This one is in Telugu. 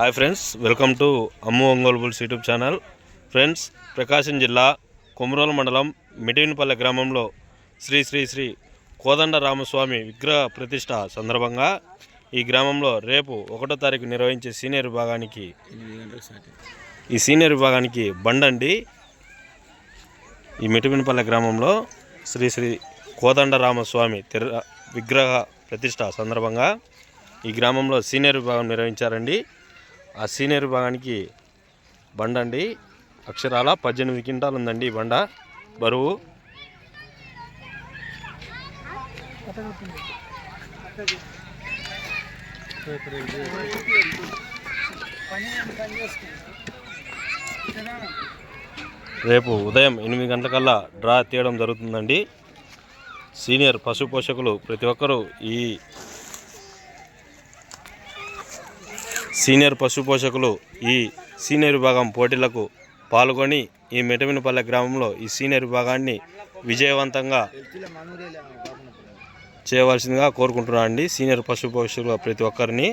Hi friends welcome to Ammu Ongole bulls YouTube channel friends Prakasam జిల్లా కొమరోలు మండలం మిడివినపల్లె గ్రామంలో శ్రీ శ్రీ శ్రీ కోదండ రామస్వామి విగ్రహ ప్రతిష్ట సందర్భంగా ఈ గ్రామంలో రేపు ఒకటో తారీఖు నిర్వహించే సీనియర్ విభాగానికి ఈ సీనియర్ విభాగానికి బండండి ఈ మిటిమినపల్లె గ్రామంలో శ్రీ శ్రీ కోదండ రామస్వామి విగ్రహ ప్రతిష్ట సందర్భంగా ఈ గ్రామంలో సీనియర్ విభాగం నిర్వహించారండి. ఆ సీనియర్ భాగానికి బండ అండి. అక్షరాల పద్దెనిమిది క్వింటాలు ఉందండి ఈ బండ. బరువు. రేపు ఉదయం ఎనిమిది గంటలకల్లా డ్రా తీయడం జరుగుతుందండి. సీనియర్ పశు పోషకులు ప్రతి ఒక్కరూ ఈ సీనియర్ పశు పోషకులు ఈ సీనియర్ విభాగం పోటీలకు పాల్గొని ఈ మెటమినపల్లె గ్రామంలో ఈ సీనియర్ విభాగాన్ని విజయవంతంగా చేయవలసిందిగా కోరుకుంటున్నాను అండి సీనియర్ పశు పోషకులు ప్రతి ఒక్కరిని